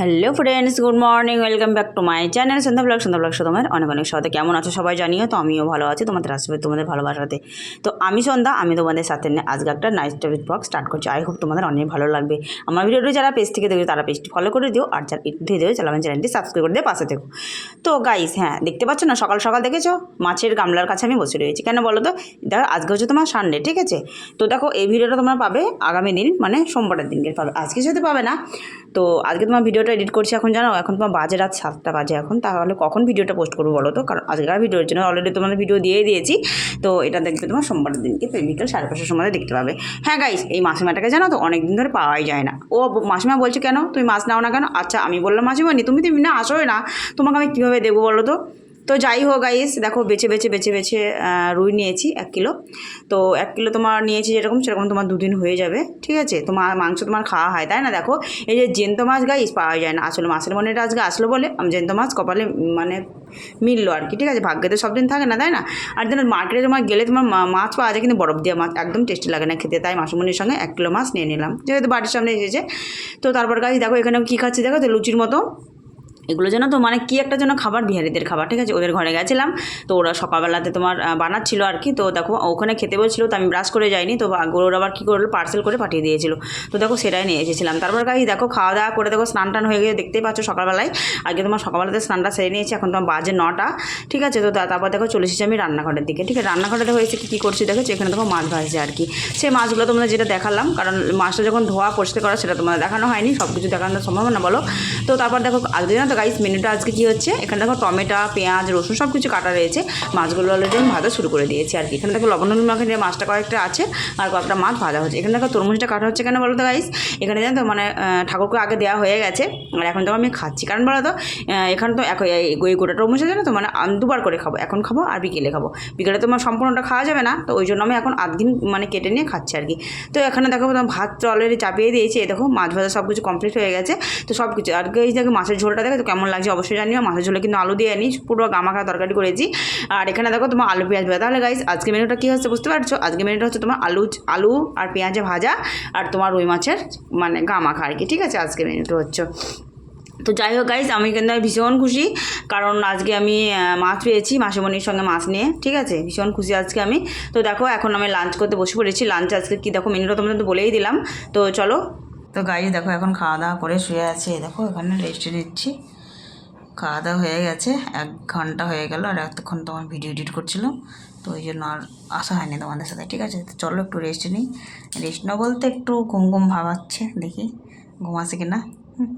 Hello friends good morning welcome back to my channel Sandhya blog Sandhya blog তোমার অনেক অনেক সাথে কেমন আছো সবাই জানিও? তো আমিও ভালো আছি, তোমাদের আসবে তোমাদের ভালোবাসাতে। তো আমি সন্ধ্যা, আমি তোমাদের সাথে নিয়ে আজকে একটা নাইট স্টোরি ব্লগ স্টার্ট করছি। আই হোপ তোমাদের অনেক ভালো লাগবে। আমার ভিডিওটি যারা পেজ থেকে দেখবে তারা পেজটি ফলো করে দিও। আর যারা একটু দিয়ে দিও চালাবেন চ্যানেলটি সাবস্ক্রাইব করে দিয়ে পাশে থেকো। তো গাইস হ্যাঁ দেখতে পাচ্ছ না? সকাল সকাল দেখেছ? মাছের গামলার কাছে আমি বসে রয়েছি। কেন বলো তো? দেখো, আজকে হচ্ছে তোমার সানডে ঠিক আছে? তো দেখো, এই ভিডিওটা তোমরা পাবে আগামী দিন মানে সোমবারের দিনকে পাবে। আজকে সাথে পাবে না, তো আজকে তোমার ভিডিওটা এডিট করছি এখন জানো? এখন তোমার বাজে রাত সাতটা বাজে এখন। তাহলে কখন ভিডিওটা পোস্ট করব বলো তো? কারণ আজকের ভিডিওর জন্য অলরেডি তোমাদের ভিডিও দিয়ে দিয়েছি। তো এটা দেখবে তোমার সোমবারের দিনকে বিকেল সাড়ে পাঁচটার সময় দেখতে পাবে। হ্যাঁ গাইস এই মাসিমাটাকে জানো তো অনেক দিন ধরে পাওয়াই যায় না। ও মাসিমা বলছে কেন? তুমি মাছ নাও না কেন? আচ্ছা আমি বললাম মাসিমা নি তুমি তুমি না আসোই না। তোমাকে আমি কীভাবে দেবো বলো তো? তো যাই হোক গাইস দেখো বেছে বেছে বেছে বেছে রুই নিয়েছি এক কিলো। তো এক কিলো তোমার নিয়েছি যেরকম, সেরকম তোমার দুদিন হয়ে যাবে, ঠিক আছে? তোমার মাংস তোমার খাওয়া হয়, তাই না? দেখো, এই যে জেন্ত মাছ গাইস পাওয়া যায় না। আসলে মাছের মনেটা আজকে আসলো বলে, আমি জেন্ত মাছ কপালে মানে মিললো আর কি, ঠিক আছে? ভাগ্যে তো সব দিন থাকে না, তাই না? আর যেন মার্কেটে তোমার গেলে তোমার মাছ পাওয়া যায়, কিন্তু বরফ দেওয়া মাছ একদম টেস্টি লাগে না খেতে। তাই মাসুমনির সঙ্গে এক কিলো মাছ নিয়ে নিলাম। যেহেতু বাড়ির সামনে এসেছে, তো তারপর গাছ দেখো এখানে কী খাচ্ছি? দেখো তো লুচির মতো। এগুলো যেন তো মানে কি একটা যেন খাবার বিহারিদের খাবার, ঠিক আছে? ওদের ঘরে গেছিলাম, তো ওরা সকালবেলাতে তোমার বানাচ্ছিল আর কি। তো দেখো, ওখানে খেতে বলছিল, তো আমি ব্রাশ করে যাইনি, তো ওরা আবার কী করল পার্সেল করে পাঠিয়ে দিয়েছিল। তো দেখো, সেটাই নিয়ে এসেছিলাম। তারপর গাই দেখো, খাওয়া দাওয়া করে দেখো, স্নান টান হয়ে গিয়ে দেখতেই পাচ্ছ সকালবেলায়। আগে তোমার সকালবেলাতে স্নানটা সেরে নিয়েছি, এখন তোমার বাজে নটা, ঠিক আছে? তো তারপর দেখো, চলে এসেছি আমি রান্নাঘরের দিকে, ঠিক আছে? রান্নাঘরে দেখো, এসে কী করছি দেখো এখানে দেখো মাছ ভাজছে আর কি। সেই মাছগুলো তোমাদের যেটা দেখালাম, কারণ মাছটা যখন ধোয়া পরিষ্কার করা, সেটা তোমাদের দেখানো হয়নি সব কিছু দেখানো সম্ভব না, বলো। তো তারপর দেখো জানো তো গাইস মেনুটা আজকে কী হচ্ছে? এখানে দেখো টমেটো, পেঁয়াজ, রসুন সব কিছু কাটা রয়েছে। মাছগুলো অলরেডি আমি ভাজা শুরু করে দিয়েছি আর কি। এখানে দেখো লবণ, হলুদ মাখানে মাছটা কয়েকটা আছে আর কয়েকটা মাছ ভাজা হচ্ছে। এখানে দেখো তরমুজটা কাটা হচ্ছে কেন বলো তো গাইস এখানে জানো তো মানে ঠাকুরকে আগে দেওয়া হয়ে গেছে আর এখন তো আমি খাচ্ছি। কারণ বলো তো এখানে তো এক এই গোটা আছে না তো? মানে দুবার করে খাব, এখন খাব আর বিকেলে খাব। বিকেলে তো আমার সম্পূর্ণটা খাওয়া যাবে না, তো ওই জন্য আমি এখন আধ দিন মানে কেটে নিয়ে খাচ্ছি আর কি। তো এখানে দেখো তোমার ভাত অলরেডি চাপিয়ে দিয়েছি। দেখো মাছ ভাজা সব কিছু কমপ্লিট হয়ে গেছে। তো সব কিছু আর এই দেখো মাছের ঝোলটা দেখো কেমন লাগছে অবশ্যই জানিও। মাছের ঝোলে কিন্তু আলু দিয়ে আনি পুরো গামাখা তরকারি করেছি। আর এখানে দেখো তোমার আলু পেঁয়াজ ভাজা তাহলে গাইস আজকে মেনুটা কী হচ্ছে বুঝতে পারছ? আজকে মেনুটা হচ্ছে তোমার আলু আলু আর পেঁয়াজে ভাজা আর তোমার রুই মাছের মানে গামাখা আর কি। ঠিক আছে? আজকে মেনুটা হচ্ছে। তো যাই হোক গাইজ আমি কিন্তু ভীষণ খুশি, কারণ আজকে আমি মাছ পেয়েছি মাসিমণির সঙ্গে মাছ নিয়ে। ঠিক আছে? ভীষণ খুশি আজকে আমি। তো দেখো এখন আমি লাঞ্চ করতে বসে পড়েছি। লাঞ্চ আজকে কি দেখো মেনুটা তোমাদের তো বলেই দিলাম। তো চলো। তো গাইজ দেখো এখন খাওয়া দাওয়া করে শুয়ে আছে। দেখো এখানে রেস্টে নিচ্ছি খাওয়া দাওয়া হয়ে গেছে, এক ঘণ্টা হয়ে গেল আর এতক্ষণ তোমার ভিডিও এডিট করছিলাম। তো ওই জন্য আর আসা হয়নি তোমাদের সাথে, ঠিক আছে? তো চলো একটু রেস্ট নিই। রেস্ট না বলতে একটু ঘুম ঘুম ভাবাচ্ছে দেখি। ঘুমাছে কিনা? হুম।